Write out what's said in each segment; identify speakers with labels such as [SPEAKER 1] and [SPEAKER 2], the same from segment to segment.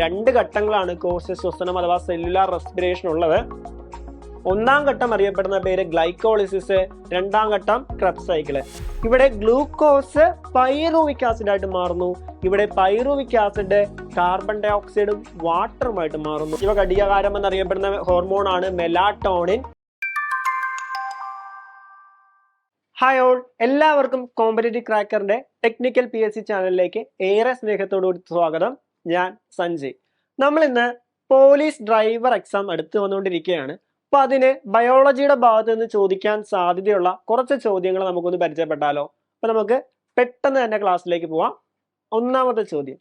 [SPEAKER 1] രണ്ട് ഘട്ടങ്ങളാണ് കോശ ശ്വസനം അഥവാ സെല്ലുലാർ റെസ്പിറേഷൻ ഉള്ളത്. ഒന്നാം ഘട്ടം അറിയപ്പെടുന്ന പേര് ഗ്ലൈക്കോളിസിസ് രണ്ടാം ഘട്ടം ക്രബ് സൈക്കിൾ ഇവിടെ ഗ്ലൂക്കോസ് പൈറൂവിക് ആസിഡ് ആയിട്ട് മാറുന്നു. ഇവിടെ പൈറൂവിക് ആസിഡ് കാർബൺ ഡൈ ഓക്സൈഡും വാട്ടറുമായിട്ട് മാറുന്നു. ഇവ ഘടികാരം എന്നറിയപ്പെടുന്ന ഹോർമോൺ ആണ് മെലാട്ടോണിൻ ഹായ് ഓൾ എല്ലാവർക്കും കോമ്പറ്റേറ്റീവ് ക്രാക്കറിന്റെ ടെക്നിക്കൽ പി എസ് സി ചാനലിലേക്ക് ഏറെ സ്നേഹത്തോടുകൂടി സ്വാഗതം. ഞാൻ സഞ്ജയ് നമ്മൾ ഇന്ന് പോലീസ് ഡ്രൈവർ എക്സാം അടുത്ത് വന്നുകൊണ്ടിരിക്കുകയാണ്. അപ്പൊ അതിന് ബയോളജിയുടെ ഭാഗത്ത് നിന്ന് ചോദിക്കാൻ സാധ്യതയുള്ള കുറച്ച് ചോദ്യങ്ങൾ നമുക്കൊന്ന് പരിചയപ്പെട്ടാലോ? അപ്പൊ നമുക്ക് പെട്ടെന്ന് തന്നെ ക്ലാസ്സിലേക്ക് പോവാം. ഒന്നാമത്തെ ചോദ്യം.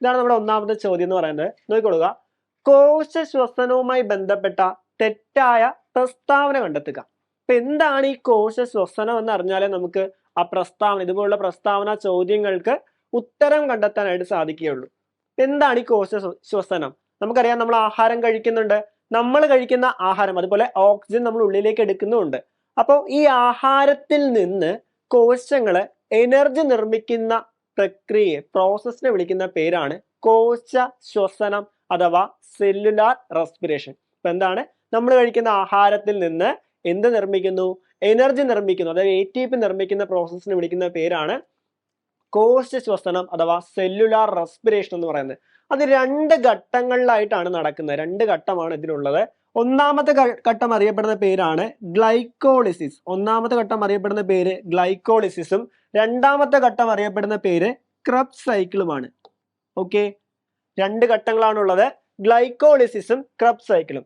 [SPEAKER 1] ഇതാണ് നമ്മുടെ ഒന്നാമത്തെ ചോദ്യം എന്ന് പറയുന്നത്. നോക്കിക്കൊള്ളുക. കോശ ശ്വസനവുമായി ബന്ധപ്പെട്ട തെറ്റായ പ്രസ്താവന കണ്ടെത്തുക. അപ്പൊ എന്താണ് ഈ കോശ ശ്വസനം എന്ന് അറിഞ്ഞാലേ നമുക്ക് ആ പ്രസ്താവന ഇതുപോലുള്ള പ്രസ്താവന ചോദ്യങ്ങൾക്ക് ഉത്തരം കണ്ടെത്താനായിട്ട് സാധിക്കുകയുള്ളൂ. എന്താണ് ഈ കോശ ശ്വസനം? നമുക്കറിയാം നമ്മൾ ആഹാരം കഴിക്കുന്നുണ്ട്. നമ്മൾ കഴിക്കുന്ന ആഹാരം അതുപോലെ ഓക്സിജൻ നമ്മൾ ഉള്ളിലേക്ക് എടുക്കുന്നുമുണ്ട്. അപ്പോൾ ഈ ആഹാരത്തിൽ നിന്ന് കോശങ്ങൾ എനർജി നിർമ്മിക്കുന്ന പ്രക്രിയയെ പ്രോസസ്സിനെ വിളിക്കുന്ന പേരാണ് കോശ ശ്വസനം അഥവാ സെല്ലുലാർ റെസ്പിറേഷൻ. ഇപ്പൊ എന്താണ്? നമ്മൾ കഴിക്കുന്ന ആഹാരത്തിൽ നിന്ന് എന്ത് നിർമ്മിക്കുന്നു? എനർജി നിർമ്മിക്കുന്നു. അതായത് എ നിർമ്മിക്കുന്ന പ്രോസസ്സിനെ വിളിക്കുന്ന പേരാണ് കോശ ശ്വസനം അഥവാ സെല്ലുലാർ റെസ്പിറേഷൻ എന്ന് പറയുന്നത്. അത് രണ്ട് ഘട്ടങ്ങളിലായിട്ടാണ് നടക്കുന്നത്. രണ്ട് ഘട്ടമാണ് ഇതിനുള്ളത് ഒന്നാമത്തെ ഘട്ടം അറിയപ്പെടുന്ന പേരാണ് ഗ്ലൈക്കോളിസിസ്. ഒന്നാമത്തെ ഘട്ടം അറിയപ്പെടുന്ന പേര് ഗ്ലൈക്കോളിസിസും രണ്ടാമത്തെ ഘട്ടം അറിയപ്പെടുന്ന പേര് ക്രബ് സൈക്കിളുമാണ് ഓക്കെ രണ്ട് ഘട്ടങ്ങളാണുള്ളത്. ഗ്ലൈക്കോളിസിസും ക്രബ് സൈക്കിളും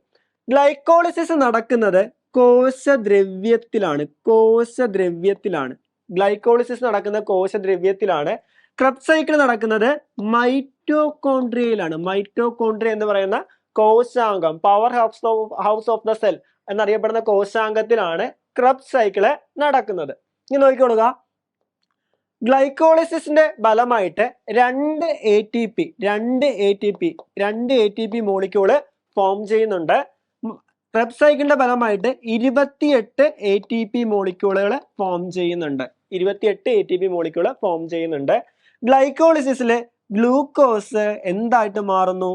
[SPEAKER 1] ഗ്ലൈക്കോളിസിസ് നടക്കുന്നത് കോശദ്രവ്യത്തിലാണ്. കോശദ്രവ്യത്തിലാണ്. ഗ്ലൈക്കോളിസിസ് നടക്കുന്ന കോശദ്രവ്യത്തിലാണ്. ക്രബ് സൈക്കിൾ നടക്കുന്നത് മൈറ്റോകോൺട്രിയയിലാണ് മൈറ്റോകോൺട്രിയ എന്ന് പറയുന്ന കോശാംഗം power house of house of the cell എന്നറിയപ്പെടുന്ന കോശാംഗത്തിലാണ് ക്രബ് സൈക്കിൾ നടക്കുന്നത്. ഇനി നോക്കിക്കൊള്ളുക. ഗ്ലൈക്കോളിസിന്റെ ഫലമായിട്ട് രണ്ട് എ ടി പി രണ്ട് എ ടി പി രണ്ട് A T P molecule form ചെയ്യുന്നുണ്ട്. ക്രബ് സൈക്കിളിന്റെ ഫലമായിട്ട് ഇരുപത്തിയെട്ട് എ ടി പി മോളിക്യൂളുകൾ ഫോം ചെയ്യുന്നുണ്ട്. ഇരുപത്തിയെട്ട് A T P molecule form ചെയ്യുന്നുണ്ട്. ഗ്ലൈക്കോളിസിസിൽ ഗ്ലൂക്കോസ് എന്തായിട്ട് മാറുന്നു?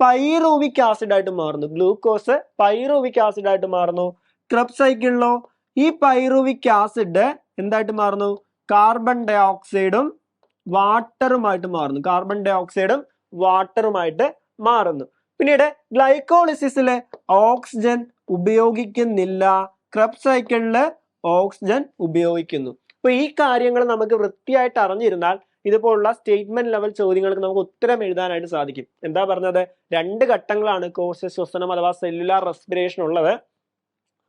[SPEAKER 1] പൈറൂവിക് ആസിഡ് ആയിട്ട് മാറുന്നു. ഗ്ലൂക്കോസ് പൈറൂവിക് ആസിഡ് ആയിട്ട് മാറുന്നു. ക്രബ് സൈക്കിളിലോ ഈ പൈറൂവിക് ആസിഡ് എന്തായിട്ട് മാറുന്നു? കാർബൺ ഡൈ ഓക്സൈഡും വാട്ടറുമായിട്ട് മാറുന്നു. കാർബൺ ഡൈ ഓക്സൈഡും വാട്ടറുമായിട്ട് മാറുന്നു. പിന്നീട് ഗ്ലൈക്കോളിസിസിൽ ഓക്സിജൻ ഉപയോഗിക്കുന്നില്ല. ക്രബ് സൈക്കിളിൽ ഓക്സിജൻ ഉപയോഗിക്കുന്നു. അപ്പൊ ഈ കാര്യങ്ങൾ നമുക്ക് വൃത്തിയായിട്ട് അറിഞ്ഞിരുന്നാൽ ഇതുപോലുള്ള സ്റ്റേറ്റ്മെന്റ് ലെവൽ ചോദ്യങ്ങൾക്ക് നമുക്ക് ഉത്തരം എഴുതാനായിട്ട് സാധിക്കും. എന്താ പറഞ്ഞത്? രണ്ട് ഘട്ടങ്ങളാണ് കോശ ശ്വസനം അഥവാ സെല്ലുലാർ റെസ്പിറേഷൻ ഉള്ളത്.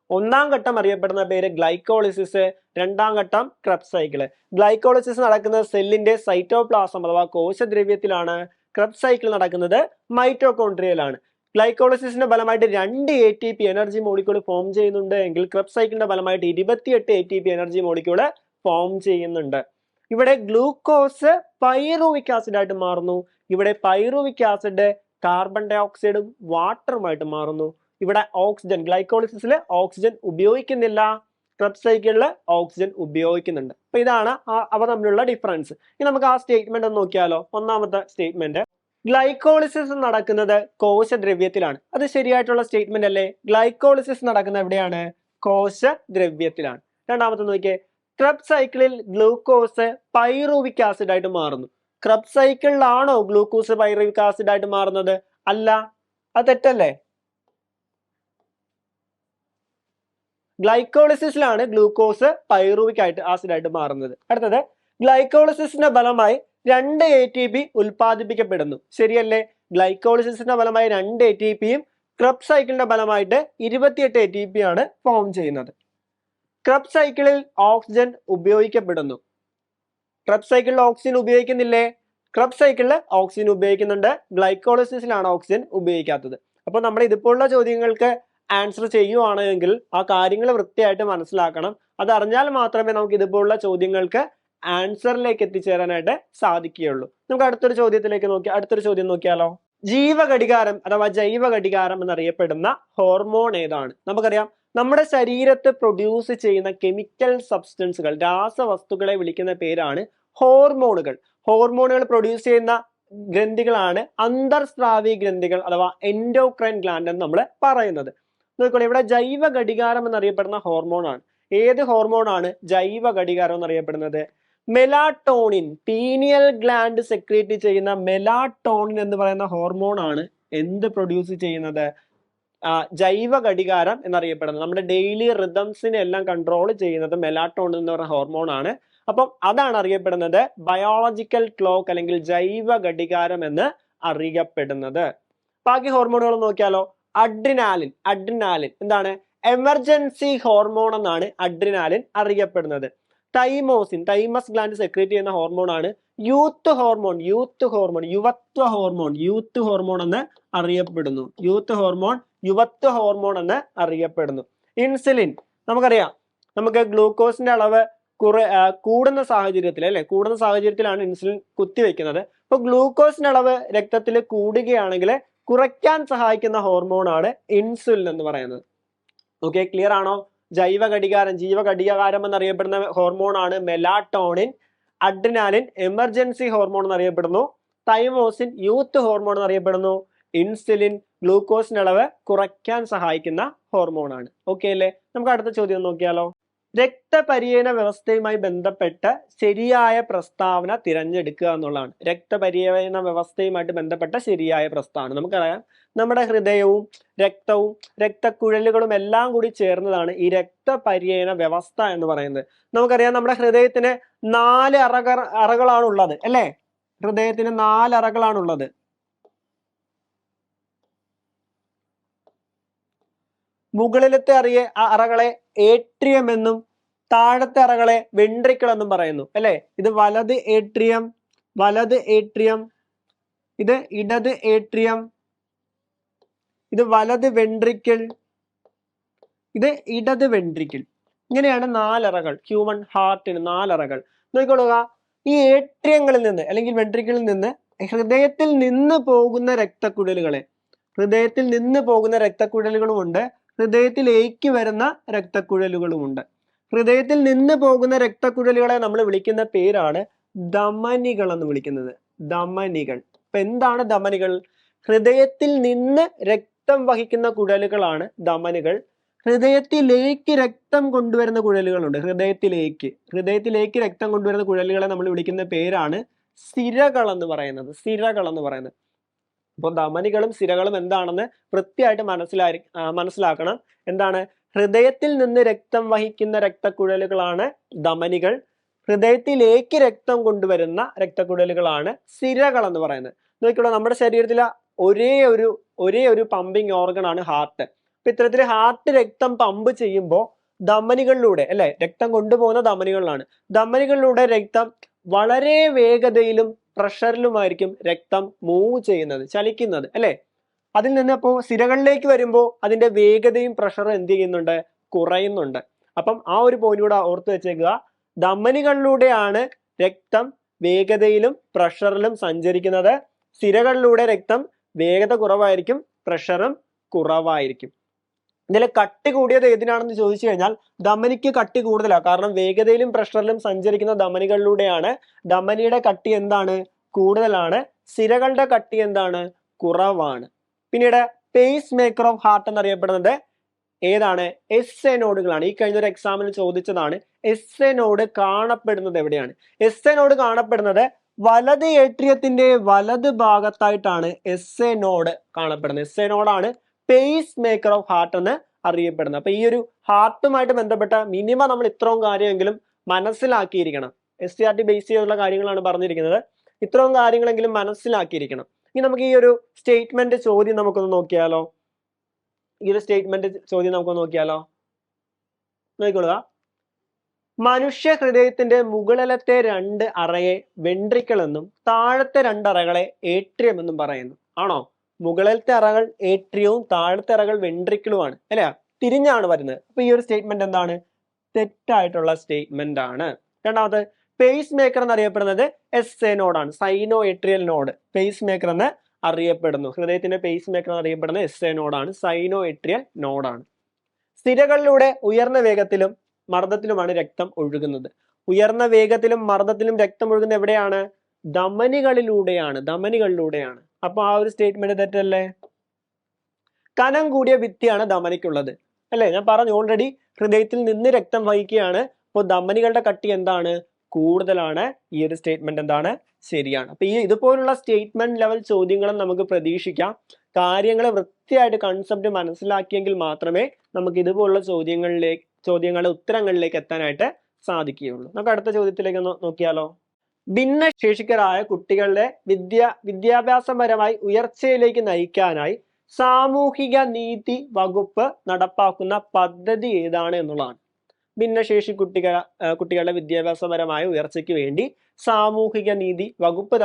[SPEAKER 1] ഒന്നാം ഘട്ടം അറിയപ്പെടുന്ന പേര് ഗ്ലൈക്കോളിസിസ് രണ്ടാം ഘട്ടം ക്രബ് സൈക്കിൾ ഗ്ലൈക്കോളിസിസ് നടക്കുന്നത് സെല്ലിന്റെ സൈറ്റോപ്ലാസം അഥവാ കോശദ്രവ്യത്തിലാണ്. ക്രബ് സൈക്കിൾ നടക്കുന്നത് മൈറ്റോകോൺട്രിയയിലാണ് ഗ്ലൈക്കോളിസിസിന്റെ ഫലമായിട്ട് രണ്ട് A T P energy molecule form ചെയ്യുന്നുണ്ട്. എങ്കിൽ ക്രബ് സൈക്കിളിന്റെ ഫലമായിട്ട് ഇരുപത്തിയെട്ട് A T P energy molecule form ചെയ്യുന്നുണ്ട്. ഇവിടെ ഗ്ലൂക്കോസ് പൈറൂവിക് ആസിഡ് ആയിട്ട് മാറുന്നു. ഇവിടെ പൈറൂവിക് ആസിഡ് കാർബൺ ഡൈ ഓക്സൈഡും വാട്ടറുമായിട്ട് മാറുന്നു. ഇവിടെ ഓക്സിജൻ ഗ്ലൈക്കോളിസിൽ ഓക്സിജൻ ഉപയോഗിക്കുന്നില്ല. ക്രബ് സൈക്കിളിൽ ഓക്സിജൻ ഉപയോഗിക്കുന്നുണ്ട്. അപ്പൊ ഇതാണ് അവ തമ്മിലുള്ള ഡിഫറൻസ് ഇനി നമുക്ക് ആ സ്റ്റേറ്റ്മെന്റ് ഒന്ന് നോക്കിയാലോ? ഒന്നാമത്തെ സ്റ്റേറ്റ്മെന്റ് ഗ്ലൈക്കോളിസിസ് നടക്കുന്നത് കോശദ്രവ്യത്തിലാണ്. അത് ശരിയായിട്ടുള്ള സ്റ്റേറ്റ്മെന്റ് അല്ലേ? ഗ്ലൈക്കോളിസിസ് നടക്കുന്നത് എവിടെയാണ്? കോശദ്രവ്യത്തിലാണ്. രണ്ടാമത്തെ നോക്കിയേ. ക്രബ് സൈക്കിളിൽ ഗ്ലൂക്കോസ് പൈറൂവിക് ആസിഡ് ആയിട്ട് മാറുന്നു. ക്രബ് സൈക്കിളിലാണോ ഗ്ലൂക്കോസ് പൈറൂവിക് ആസിഡ് ആയിട്ട് മാറുന്നത്? അല്ല. അത് തെറ്റല്ലേ? ഗ്ലൈക്കോളിസിസിലാണ് ഗ്ലൂക്കോസ് പൈറൂവിക് ആയിട്ട് ആസിഡായിട്ട് മാറുന്നത്. അടുത്തത് ഗ്ലൈക്കോളിസിസിന്റെ ഫലമായി രണ്ട് എ ടി പി ഉൽപ്പാദിപ്പിക്കപ്പെടുന്നു. ശരിയല്ലേ? ഗ്ലൈക്കോളിസിസിന്റെ ഫലമായി രണ്ട് എ ടി പിയും ക്രബ് സൈക്കിളിന്റെ ഫലമായിട്ട് ഇരുപത്തിയെട്ട് എ ടി പി ആണ് ഫോം ചെയ്യുന്നത്. ക്രബ് സൈക്കിളിൽ ഓക്സിജൻ ഉപയോഗിക്കപ്പെടുന്നു. ക്രബ് സൈക്കിളിൽ ഓക്സിജൻ ഉപയോഗിക്കുന്നില്ലേ? ക്രബ് സൈക്കിളിൽ ഓക്സിജൻ ഉപയോഗിക്കുന്നുണ്ട്. ഗ്ലൈക്കോളിസിസിലാണ് ഓക്സിജൻ ഉപയോഗിക്കാത്തത്. അപ്പോൾ നമ്മൾ ഇതുപോലുള്ള ചോദ്യങ്ങൾക്ക് ആൻസർ ചെയ്യുവാണെങ്കിൽ ആ കാര്യങ്ങൾ വൃത്തിയായിട്ട് മനസ്സിലാക്കണം. അതറിഞ്ഞാൽ മാത്രമേ നമുക്ക് ഇതുപോലുള്ള ചോദ്യങ്ങൾക്ക് ആൻസറിലേക്ക് എത്തിച്ചേരാനായിട്ട് സാധിക്കുകയുള്ളൂ. നമുക്ക് അടുത്തൊരു ചോദ്യത്തിലേക്ക് നോക്കി അടുത്തൊരു ചോദ്യം നോക്കിയാലോ? ജീവഘടികാരം അഥവാ ജൈവ ഘടികാരം എന്നറിയപ്പെടുന്ന ഹോർമോൺ ഏതാണ്? നമുക്കറിയാം നമ്മുടെ ശരീരത്ത് പ്രൊഡ്യൂസ് ചെയ്യുന്ന കെമിക്കൽ സബ്സ്റ്റൻസുകൾ രാസവസ്തുക്കളെ വിളിക്കുന്ന പേരാണ് ഹോർമോണുകൾ ഹോർമോണുകൾ പ്രൊഡ്യൂസ് ചെയ്യുന്ന ഗ്രന്ഥികളാണ് അന്തർസ്രാവി ഗ്രന്ഥികൾ അഥവാ എൻഡോക്രൈൻ ഗ്ലാൻഡ് എന്ന് നമ്മൾ പറയുന്നത്. നോക്കിക്കോളൂ ഇവിടെ ജൈവ ഘടികാരം എന്നറിയപ്പെടുന്ന ഹോർമോൺ ആണ്. ഏത് ഹോർമോൺ ആണ് ജൈവ ഘടികാരം എന്നറിയപ്പെടുന്നത്? മെലാട്ടോണിൻ പീനിയൽ ഗ്ലാൻഡ് സെക്രീറ്റ് ചെയ്യുന്ന മെലാട്ടോണിൻ എന്ന് പറയുന്ന ഹോർമോൺ ആണ് എന്ത് പ്രൊഡ്യൂസ് ചെയ്യുന്നത്? ജൈവ ഘടികാരം എന്നറിയപ്പെടുന്നത്. നമ്മുടെ ഡെയിലി റിതംസിനെ എല്ലാം കൺട്രോൾ ചെയ്യുന്നത് മെലാട്ടോണിൻ എന്ന് പറയുന്ന ഹോർമോൺ ആണ്. അപ്പം അതാണ് അറിയപ്പെടുന്നത് ബയോളജിക്കൽ ക്ലോക്ക് അല്ലെങ്കിൽ ജൈവ ഘടികാരം എന്ന് അറിയപ്പെടുന്നത്. ബാക്കി ഹോർമോണുകൾ നോക്കിയാലോ? അഡ്രിനാലിൻ അഡ്രിനാലിൻ എന്താണ്? എമർജൻസി ഹോർമോൺ എന്നാണ് അഡ്രിനാലിൻ അറിയപ്പെടുന്നത്. തൈമോസിൻ തൈമസ് ഗ്ലാൻഡ് സെക്രീറ്റ് ചെയ്യുന്ന ഹോർമോൺ ആണ് യൂത്ത് ഹോർമോൺ യൂത്ത് ഹോർമോൺ യുവത്വ ഹോർമോൺ യൂത്ത് ഹോർമോൺ എന്ന് അറിയപ്പെടുന്നു. യൂത്ത് ഹോർമോൺ യുവത്വ ഹോർമോൺ എന്ന് അറിയപ്പെടുന്നു. ഇൻസുലിൻ നമുക്കറിയാം. നമുക്ക് ഗ്ലൂക്കോസിന്റെ അളവ് കുറെ കൂടുന്ന സാഹചര്യത്തിൽ അല്ലെ? കൂടുന്ന സാഹചര്യത്തിലാണ് ഇൻസുലിൻ കുത്തിവെക്കുന്നത്. അപ്പൊ ഗ്ലൂക്കോസിന്റെ അളവ് രക്തത്തിൽ കൂടുകയാണെങ്കിൽ കുറയ്ക്കാൻ സഹായിക്കുന്ന ഹോർമോണാണ് ഇൻസുലിൻ എന്ന് പറയുന്നത്. ഓക്കെ ക്ലിയർ ആണോ? ജൈവ ഘടികാരം ജീവ ഘടികാരം എന്നറിയപ്പെടുന്ന ഹോർമോണാണ് മെലാട്ടോണിൻ അഡ്രിനാലിൻ എമർജൻസി ഹോർമോൺ എന്നറിയപ്പെടുന്നു തൈമോസിൻ യൂത്ത് ഹോർമോൺ എന്നറിയപ്പെടുന്നു ഇൻസുലിൻ ഗ്ലൂക്കോസിന്റെ അളവ് കുറയ്ക്കാൻ സഹായിക്കുന്ന ഹോർമോണാണ്. ഓക്കെ അല്ലേ? നമുക്ക് അടുത്ത ചോദ്യം നോക്കിയാലോ? രക്തപര്യന വ്യവസ്ഥയുമായി ബന്ധപ്പെട്ട ശരിയായ പ്രസ്താവന തിരഞ്ഞെടുക്കുക എന്നുള്ളതാണ്. രക്തപര്യന വ്യവസ്ഥയുമായിട്ട് ബന്ധപ്പെട്ട ശരിയായ പ്രസ്താവന. നമുക്കറിയാം നമ്മുടെ ഹൃദയവും രക്തവും രക്തക്കുഴലുകളും എല്ലാം കൂടി ചേർന്നതാണ് ഈ രക്തപര്യന വ്യവസ്ഥ എന്ന് പറയുന്നത്. നമുക്കറിയാം നമ്മുടെ ഹൃദയത്തിന് നാല് അറകൾ അറകളാണുള്ളത് അല്ലേ? ഹൃദയത്തിന് നാല് അറകളാണുള്ളത്. മുകളിലത്തെ അറിയ അറകളെ ഏട്രിയം എന്നും താഴത്തെ അറകളെ വെൻട്രിക്കിൾ എന്നും പറയുന്നു. അല്ലെ? ഇത് വലത് ഏട്രിയം വലത് ഏട്രിയം ഇത് ഇടത് ഏട്രിയം ഇത് വലത് വെൻട്രിക്കിൾ ഇത് ഇടത് വെൻട്രിക്കിൾ ഇങ്ങനെയാണ് നാലറകൾ ഹ്യൂമൻ ഹാർട്ടിന് നാലറകൾ. നോക്കിക്കൊള്ളുക ഈ ഏട്രിയങ്ങളിൽ നിന്ന് അല്ലെങ്കിൽ വെൻട്രിക്കിളിൽ നിന്ന് ഹൃദയത്തിൽ നിന്ന് പോകുന്ന രക്തക്കുഴലുകളെ ഹൃദയത്തിൽ നിന്ന് പോകുന്ന രക്തക്കുഴലുകളുമുണ്ട്. ഹൃദയത്തിലേക്ക് വരുന്ന രക്തക്കുഴലുകളുമുണ്ട്. ഹൃദയത്തിൽ നിന്ന് പോകുന്ന രക്തക്കുഴലുകളെ നമ്മൾ വിളിക്കുന്ന പേരാണ് ധമനികൾ എന്ന് വിളിക്കുന്നത്. ധമനികൾ. അപ്പൊ എന്താണ് ധമനികൾ? ഹൃദയത്തിൽ നിന്ന് രക്തം വഹിക്കുന്ന കുഴലുകളാണ് ധമനികൾ. ഹൃദയത്തിലേക്ക് രക്തം കൊണ്ടുവരുന്ന കുഴലുകളുണ്ട്. ഹൃദയത്തിലേക്ക് ഹൃദയത്തിലേക്ക് രക്തം കൊണ്ടുവരുന്ന കുഴലുകളെ നമ്മൾ വിളിക്കുന്ന പേരാണ് സിരകൾ എന്ന് പറയുന്നത്. സിരകൾ എന്ന് പറയുന്നത്. അപ്പോൾ ധമനികളും സിരകളും എന്താണെന്ന് വൃത്തിയായിട്ട് മനസ്സിലായി മനസ്സിലാക്കണം. എന്താണ്? ഹൃദയത്തിൽ നിന്ന് രക്തം വഹിക്കുന്ന രക്തക്കുഴലുകളാണ് ധമനികൾ. ഹൃദയത്തിലേക്ക് രക്തം കൊണ്ടുവരുന്ന രക്തക്കുഴലുകളാണ് സിരകൾ എന്ന് പറയുന്നത്. നോക്കിക്കോളൂ നമ്മുടെ ശരീരത്തിലെ ഒരേ ഒരു ഒരേ ഒരു പമ്പിങ് ഓർഗൺ ആണ് ഹാർട്ട് അപ്പൊ ഇത്തരത്തിൽ ഹാർട്ട് രക്തം പമ്പ് ചെയ്യുമ്പോൾ ധമനികളിലൂടെ അല്ലെ? രക്തം കൊണ്ടുപോകുന്ന ധമനികളിലാണ്. ധമനികളിലൂടെ രക്തം വളരെ വേഗതയിലും പ്രഷറിലുമായിരിക്കും രക്തം മൂവ് ചെയ്യുന്നത് ചലിക്കുന്നത് അല്ലേ? അതിൽ നിന്ന് അപ്പോൾ സിരകളിലേക്ക് വരുമ്പോൾ അതിന്റെ വേഗതയും പ്രഷറും എന്ത് ചെയ്യുന്നുണ്ട്? കുറയുന്നുണ്ട്. അപ്പം ആ ഒരു പോയിന്റ് കൂടെ ഓർത്ത് വെച്ചേക്കുക. ധമനികളിലൂടെയാണ് രക്തം വേഗതയിലും പ്രഷറിലും സഞ്ചരിക്കുന്നത്. സിരകളിലൂടെ രക്തം വേഗത കുറവായിരിക്കും പ്രഷറും കുറവായിരിക്കും. ഇതിൽ കട്ടി കൂടിയത് ഏതിനാണെന്ന് ചോദിച്ചു കഴിഞ്ഞാൽ ധമനിക്ക് കട്ടി കൂടുതലാണ് കാരണം വേഗതയിലും പ്രഷറിലും സഞ്ചരിക്കുന്ന ധമനികളിലൂടെയാണ്. ധമനിയുടെ കട്ടി എന്താണ്? കൂടുതലാണ്. സിരകളുടെ കട്ടി എന്താണ്? കുറവാണ്. പിന്നീട് പേസ് മേക്കർ ഓഫ് ഹാർട്ട് എന്നറിയപ്പെടുന്നത് ഏതാണ്? എസ് എ നോഡുകളാണ്. ഈ കഴിഞ്ഞൊരു എക്സാമിൽ ചോദിച്ചതാണ്. എസ് എ നോഡ് കാണപ്പെടുന്നത് എവിടെയാണ്? എസ് എ നോഡ് കാണപ്പെടുന്നത് വലത് ഏട്രിയത്തിന്റെ വലത് ഭാഗത്തായിട്ടാണ് എസ് എ നോഡ് കാണപ്പെടുന്നത്. എസ് എ നോഡാണ് പേസ് മേക്കർ ഓഫ് ഹാർട്ട് എന്ന് അറിയപ്പെടുന്നത് അപ്പൊ ഈ ഒരു ഹാർട്ടുമായിട്ട് ബന്ധപ്പെട്ട മിനിമം നമ്മൾ ഇത്രയും കാര്യമെങ്കിലും മനസ്സിലാക്കിയിരിക്കണം. S T R T base ചെയ്തുള്ള കാര്യങ്ങളാണ് പറഞ്ഞിരിക്കുന്നത്. ഇത്രയും കാര്യങ്ങളെങ്കിലും മനസ്സിലാക്കിയിരിക്കണം. ഇനി നമുക്ക് ഈ ഒരു സ്റ്റേറ്റ്മെന്റ് ചോദ്യം നമുക്കൊന്ന് നോക്കിയാലോ? ഈ ഒരു സ്റ്റേറ്റ്മെന്റ് ചോദ്യം നമുക്കൊന്ന് നോക്കിയാലോ? നോക്കിക്കൊള്ളുക. മനുഷ്യ ഹൃദയത്തിന്റെ മുകളിലത്തെ രണ്ട് അറയെ വെൻട്രിക്കിൾ എന്നും താഴത്തെ രണ്ട് അറകളെ ഏട്രിയം എന്നും പറയുന്നു. ആണോ? മുകളിലത്തെ അറകൾ ഏട്രിയവും താഴത്തെ അറകൾ വെൻട്രിക്കിളുമാണ് അല്ലേ? തിരിഞ്ഞാണ് വരുന്നത്. അപ്പൊ ഈ ഒരു സ്റ്റേറ്റ്മെന്റ് എന്താണ്? തെറ്റായിട്ടുള്ള സ്റ്റേറ്റ്മെന്റ് ആണ്. രണ്ടാമത് പേസ് മേക്കർ എന്നറിയപ്പെടുന്നത് എസ് എ നോഡാണ് sino atrial node pacemaker എന്ന് അറിയപ്പെടുന്നു. ഹൃദയത്തിന്റെ പേസ് മേക്കർ എന്നറിയപ്പെടുന്ന എസ് എ നോഡാണ് സൈനോ എട്രിയൽ നോഡാണ് സ്ഥിരകളിലൂടെ ഉയർന്ന വേഗത്തിലും മർദ്ദത്തിലുമാണ് രക്തം ഒഴുകുന്നത്. ഉയർന്ന വേഗത്തിലും മർദ്ദത്തിലും രക്തം ഒഴുകുന്നത് എവിടെയാണ്? ധമനികളിലൂടെയാണ് ധമനികളിലൂടെയാണ്. അപ്പൊ ആ ഒരു സ്റ്റേറ്റ്മെന്റ് തെറ്റല്ലേ? കനം കൂടിയ ഭിത്തിയാണ് ധമനിക്കുള്ളത്. അല്ലേ? ഞാൻ പറഞ്ഞു ഓൾറെഡി ഹൃദയത്തിൽ നിന്ന് രക്തം വഹിക്കുകയാണ്. അപ്പോൾ ധമനികളുടെ കട്ടി എന്താണ്? കൂടുതലാണ്. ഈ ഒരു സ്റ്റേറ്റ്മെന്റ് എന്താണ്? ശരിയാണ്. അപ്പൊ ഈ ഇതുപോലുള്ള സ്റ്റേറ്റ്മെന്റ് ലെവൽ ചോദ്യങ്ങളും നമുക്ക് പ്രതീക്ഷിക്കാം. കാര്യങ്ങൾ വൃത്തിയായിട്ട് കൺസെപ്റ്റ് മനസ്സിലാക്കിയെങ്കിൽ മാത്രമേ നമുക്ക് ഇതുപോലുള്ള ചോദ്യങ്ങളിലേക്ക് ചോദ്യങ്ങളുടെ ഉത്തരങ്ങളിലേക്ക് എത്താനായിട്ട് സാധിക്കുകയുള്ളൂ. നമുക്ക് അടുത്ത ചോദ്യത്തിലേക്ക് നോക്കിയാലോ? ഭിന്നശേഷിക്കരായ കുട്ടികളെ വിദ്യ വിദ്യാഭ്യാസപരമായി ഉയർച്ചയിലേക്ക് നയിക്കാനായി സാമൂഹിക നീതി വകുപ്പ് നടപ്പാക്കുന്ന പദ്ധതി ഏതാണ് എന്നുള്ളതാണ്. ഭിന്നശേഷി കുട്ടികൾ കുട്ടികളുടെ വിദ്യാഭ്യാസപരമായ ഉയർച്ചയ്ക്ക് വേണ്ടി സാമൂഹിക നീതി വകുപ്പ്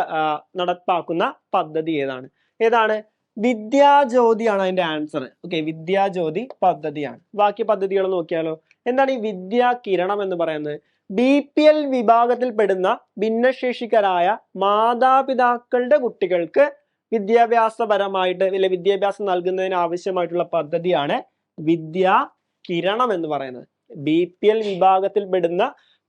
[SPEAKER 1] നടപ്പാക്കുന്ന പദ്ധതി ഏതാണ്. ഏതാണ്? വിദ്യാജ്യോതിയാണ് അതിന്റെ ആൻസർ. ഓക്കെ വിദ്യാജ്യോതി പദ്ധതിയാണ്. ബാക്കി പദ്ധതികൾ നോക്കിയാലോ? എന്താണ് ഈ വിദ്യാ കിരണം എന്ന് പറയുന്നത്? ബി പി എൽ വിഭാഗത്തിൽപ്പെടുന്ന ഭിന്നശേഷിക്കരായ മാതാപിതാക്കളുടെ കുട്ടികൾക്ക് വിദ്യാഭ്യാസപരമായിട്ട് അല്ലെ വിദ്യാഭ്യാസം നൽകുന്നതിന് ആവശ്യമായിട്ടുള്ള പദ്ധതിയാണ് വിദ്യാ കിരണം എന്ന് പറയുന്നത്. ബി പി എൽ വിഭാഗത്തിൽപ്പെടുന്ന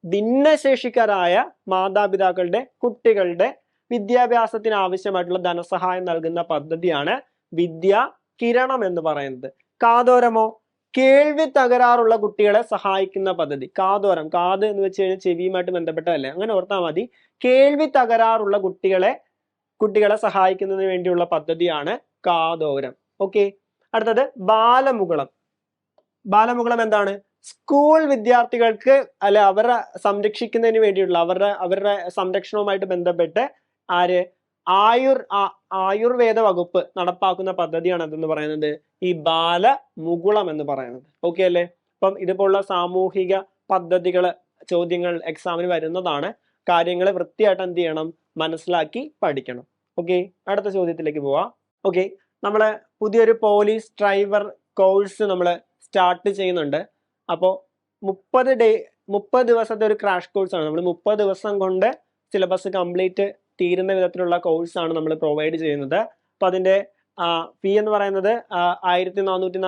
[SPEAKER 1] ഭിന്നശേഷിക്കരായ മാതാപിതാക്കളുടെ കുട്ടികളുടെ വിദ്യാഭ്യാസത്തിന് ആവശ്യമായിട്ടുള്ള ധനസഹായം നൽകുന്ന പദ്ധതിയാണ് വിദ്യാ കിരണം എന്ന് പറയുന്നത്. കാതോരമോ? കേൾവി തകരാറുള്ള കുട്ടികളെ സഹായിക്കുന്ന പദ്ധതി. കാതോരം. കാത് എന്ന് വെച്ച് കഴിഞ്ഞാൽ ചെവിയുമായിട്ട് ബന്ധപ്പെട്ടതല്ലേ? അങ്ങനെ ഓർത്താൽ മതി. കേൾവി തകരാറുള്ള കുട്ടികളെ കുട്ടികളെ സഹായിക്കുന്നതിന് വേണ്ടിയുള്ള പദ്ധതിയാണ് കാതോരം. ഓക്കെ. അടുത്തത് ബാലമുകളം. ബാലമുകളം എന്താണ്? സ്കൂൾ വിദ്യാർത്ഥികൾക്ക് അല്ലെ അവരെ സംരക്ഷിക്കുന്നതിന് വേണ്ടിയുള്ള അവരുടെ അവരുടെ സംരക്ഷണവുമായിട്ട് ബന്ധപ്പെട്ട് ആര്? ആയുർ ആയുർവേദ വകുപ്പ് നടപ്പാക്കുന്ന പദ്ധതിയാണ് അതെന്ന് പറയുന്നത്. ഈ ബാല മുകുളം എന്ന് പറയുന്നത്. ഓക്കെ അല്ലേ? അപ്പം ഇതുപോലുള്ള സാമൂഹിക പദ്ധതികൾ ചോദ്യങ്ങൾ എക്സാമിന് വരുന്നതാണ്. കാര്യങ്ങൾ വൃത്തിയായിട്ട് എന്ത് ചെയ്യണം? മനസ്സിലാക്കി പഠിക്കണം. ഓക്കെ അടുത്ത ചോദ്യത്തിലേക്ക് പോവാം. ഓക്കെ നമ്മൾ പുതിയൊരു പോലീസ് ഡ്രൈവർ കോഴ്സ് നമ്മൾ സ്റ്റാർട്ട് ചെയ്യുന്നുണ്ട്. അപ്പോൾ മുപ്പത് ഡേ മുപ്പത് ദിവസത്തെ ഒരു ക്രാഷ് കോഴ്സാണ് നമ്മൾ മുപ്പത് ദിവസം കൊണ്ട് സിലബസ് കംപ്ലീറ്റ് തീരുന്ന വിധത്തിലുള്ള കോഴ്സാണ് നമ്മൾ പ്രൊവൈഡ് ചെയ്യുന്നത്. അപ്പോൾ അതിന്റെ ഫീ എന്ന് പറയുന്നത് ആയിരത്തി നാനൂറ്റി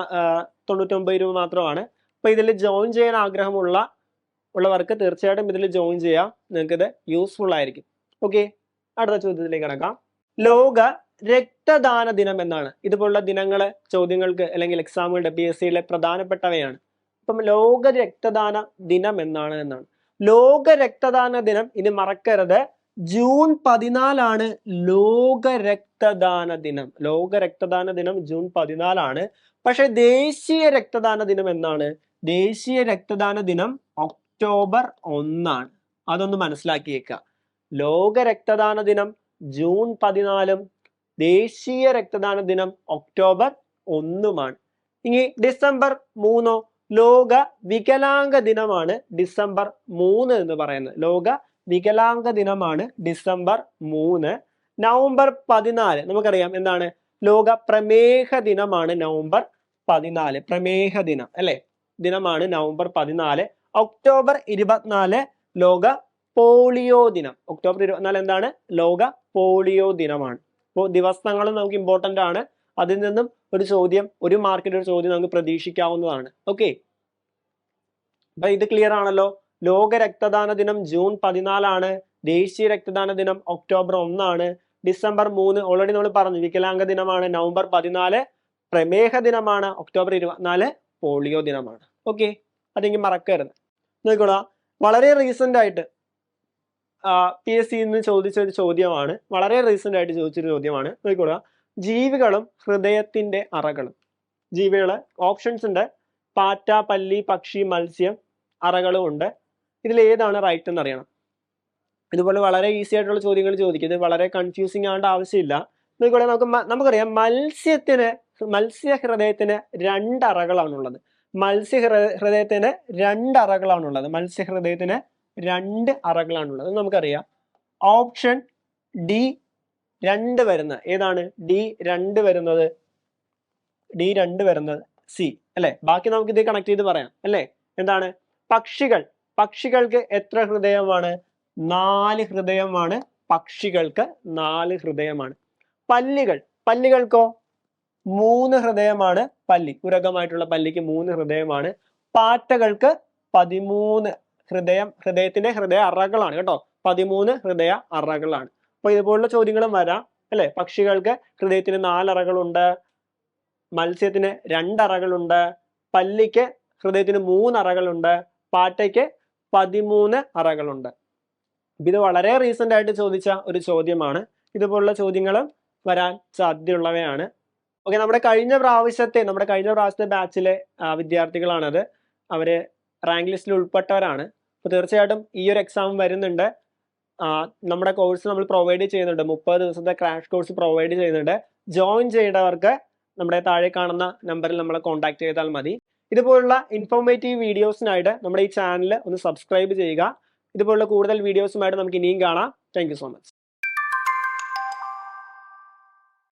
[SPEAKER 1] തൊണ്ണൂറ്റൊമ്പത് രൂപ മാത്രമാണ്. അപ്പോൾ ഇതിൽ ജോയിൻ ചെയ്യാൻ ആഗ്രഹമുള്ള ഉള്ളവർക്ക് തീർച്ചയായിട്ടും ഇതിൽ ജോയിൻ ചെയ്യാം. നിങ്ങൾക്ക് ഇത് യൂസ്ഫുൾ ആയിരിക്കും. ഓക്കെ അടുത്ത ചോദ്യത്തിലേക്ക് കിടക്കാം. ലോക രക്തദാന ദിനം എന്നാണ്. ഇതുപോലുള്ള ദിനങ്ങൾ ചോദ്യങ്ങൾക്ക് അല്ലെങ്കിൽ എക്സാമുകളുടെ പി എസ് സിയിലെ പ്രധാനപ്പെട്ടവയാണ്. അപ്പം ലോക രക്തദാന ദിനം എന്നാണ് എന്നാണ്. ലോക രക്തദാന ദിനം ഇനി മറക്കരുത്. ജൂൺ പതിനാലാണ് ലോക രക്തദാന ദിനം. ലോക രക്തദാന ദിനം ജൂൺ പതിനാലാണ്. പക്ഷെ ദേശീയ രക്തദാന ദിനം എന്നാണ്? ദേശീയ രക്തദാന ദിനം ഒക്ടോബർ ഒന്നാണ്. അതൊന്ന് മനസ്സിലാക്കിയേക്കുക ലോക രക്തദാന ദിനം ജൂൺ പതിനാലും ദേശീയ രക്തദാന ദിനം ഒക്ടോബർ ഒന്നുമാണ്. ഇനി ഡിസംബർ മൂന്നോ? ലോക വികലാംഗ ദിനമാണ് ഡിസംബർ മൂന്ന് എന്ന് പറയുന്നത്. ലോക വികലാംഗ ദിനമാണ് ഡിസംബർ മൂന്ന്. നവംബർ പതിനാല്. നമുക്കറിയാം എന്താണ്? ലോക പ്രമേഹ ദിനമാണ് നവംബർ പതിനാല്. പ്രമേഹ ദിനം അല്ലെ? ദിനമാണ് നവംബർ പതിനാല്. ഒക്ടോബർ ഇരുപത്തിനാല് ലോക പോളിയോ ദിനം. ഒക്ടോബർ ഇരുപത്തിനാല് എന്താണ്? ലോക പോളിയോ ദിനമാണ്. അപ്പോൾ ദിവസങ്ങളും നമുക്ക് ഇമ്പോർട്ടന്റ് ആണ്. അതിൽ നിന്നും ഒരു ചോദ്യം ഒരു മാർക്കിന്റെ ഒരു ചോദ്യം നമുക്ക് പ്രതീക്ഷിക്കാവുന്നതാണ്. ഓക്കെ അപ്പൊ ഇത് ക്ലിയർ ആണല്ലോ? ലോക രക്തദാന ദിനം ജൂൺ പതിനാലാണ് ദേശീയ രക്തദാന ദിനം ഒക്ടോബർ ഒന്നാണ് ഡിസംബർ മൂന്ന് ഓൾറെഡി നമ്മൾ പറഞ്ഞു വികലാംഗ ദിനമാണ് നവംബർ പതിനാല് പ്രമേഹ ദിനമാണ് ഒക്ടോബർ ഇരുപത്തിനാല് പോളിയോ ദിനമാണ്. ഓക്കെ അതെങ്കിൽ മറക്കരുത്. നോക്കിക്കോളാം വളരെ റീസെന്റ് ആയിട്ട് പി എസ് സിയിൽ നിന്ന് ചോദിച്ച ഒരു ചോദ്യമാണ് വളരെ റീസെന്റ് ആയിട്ട് ചോദിച്ചൊരു ചോദ്യമാണ്. നോക്കോളാം ജീവികളും ഹൃദയത്തിന്റെ അറകളും. ജീവികൾ ഓപ്ഷൻസ് ഉണ്ട്. പാറ്റ പല്ലി പക്ഷി മത്സ്യം അറകളും ഉണ്ട്. ഇതിൽ ഏതാണ് റൈറ്റ് എന്ന് അറിയണം ഇതുപോലെ വളരെ ഈസി ആയിട്ടുള്ള ചോദ്യങ്ങൾ ചോദിക്കും ഇത് വളരെ കൺഫ്യൂസിങ് ആവേണ്ട ആവശ്യമില്ല. നോക്കിക്കോളെ നമുക്ക് നമുക്കറിയാം മത്സ്യത്തിന് മത്സ്യ ഹൃദയത്തിന് രണ്ടറകളാണുള്ളത്. മത്സ്യ ഹൃദയത്തിന് രണ്ടറകളാണുള്ളത്. മത്സ്യ ഹൃദയത്തിന് രണ്ട് അറകളാണുള്ളത്. നമുക്കറിയാം ഓപ്ഷൻ ഡി രണ്ട് വരുന്ന ഏതാണ്? ഡി രണ്ട് വരുന്നത് ഡി രണ്ട് വരുന്നത് സി അല്ലെ? ബാക്കി നമുക്ക് ഇത് കണക്ട് ചെയ്ത് പറയാം. അല്ലെ? എന്താണ്? പക്ഷികൾ. പക്ഷികൾക്ക് എത്ര ഹൃദയമാണ്? നാല് ഹൃദയമാണ്. പക്ഷികൾക്ക് നാല് ഹൃദയമാണ്. പല്ലികൾ പല്ലികൾക്കോ? മൂന്ന് ഹൃദയമാണ് പല്ലി. ഉരകമായിട്ടുള്ള പല്ലിക്ക് മൂന്ന് ഹൃദയമാണ്. പാറ്റകൾക്ക് പതിമൂന്ന് ഹൃദയം ഹൃദയത്തിന്റെ ഹൃദയ അറകളാണ് കേട്ടോ. പതിമൂന്ന് ഹൃദയ അറകളാണ്. അപ്പൊ ഇതുപോലുള്ള ചോദ്യങ്ങളും വരാം അല്ലെ? പക്ഷികൾക്ക് ഹൃദയത്തിന് നാലറകളുണ്ട് മത്സ്യത്തിന് രണ്ടറകളുണ്ട് പല്ലിക്ക് ഹൃദയത്തിന് മൂന്നറകളുണ്ട് പാറ്റയ്ക്ക് പതിമൂന്ന് അറകളുണ്ട്. ഇത് വളരെ റീസെന്റ് ആയിട്ട് ചോദിച്ച ഒരു ചോദ്യമാണ്. ഇതുപോലുള്ള ചോദ്യങ്ങൾ വരാൻ സാധ്യതയുള്ളവയാണ്. ഓക്കെ നമ്മുടെ കഴിഞ്ഞ പ്രാവശ്യത്തെ നമ്മുടെ കഴിഞ്ഞ പ്രാവശ്യത്തെ ബാച്ചിലെ വിദ്യാർത്ഥികളാണത്. അവർ റാങ്ക് ലിസ്റ്റിൽ ഉൾപ്പെട്ടവരാണ്. അപ്പോൾ തീർച്ചയായിട്ടും ഈ ഒരു എക്സാം വരുന്നുണ്ട്. നമ്മുടെ കോഴ്സ് നമ്മൾ പ്രൊവൈഡ് ചെയ്യുന്നുണ്ട്. മുപ്പത് ദിവസത്തെ ക്രാഷ് കോഴ്സ് പ്രൊവൈഡ് ചെയ്യുന്നുണ്ട്. ജോയിൻ ചെയ്യേണ്ടവർക്ക് നമ്മുടെ താഴെ കാണുന്ന നമ്പറിൽ നമ്മളെ കോൺടാക്ട് ചെയ്താൽ മതി. ഇതുപോലുള്ള ഇൻഫോർമേറ്റീവ് വീഡിയോസിനായിട്ട് നമ്മുടെ ഈ ചാനൽ ഒന്ന് സബ്സ്ക്രൈബ് ചെയ്യുക. ഇതുപോലുള്ള കൂടുതൽ വീഡിയോസുമായിട്ട് നമുക്ക് ഇനിയും കാണാം. Thank so much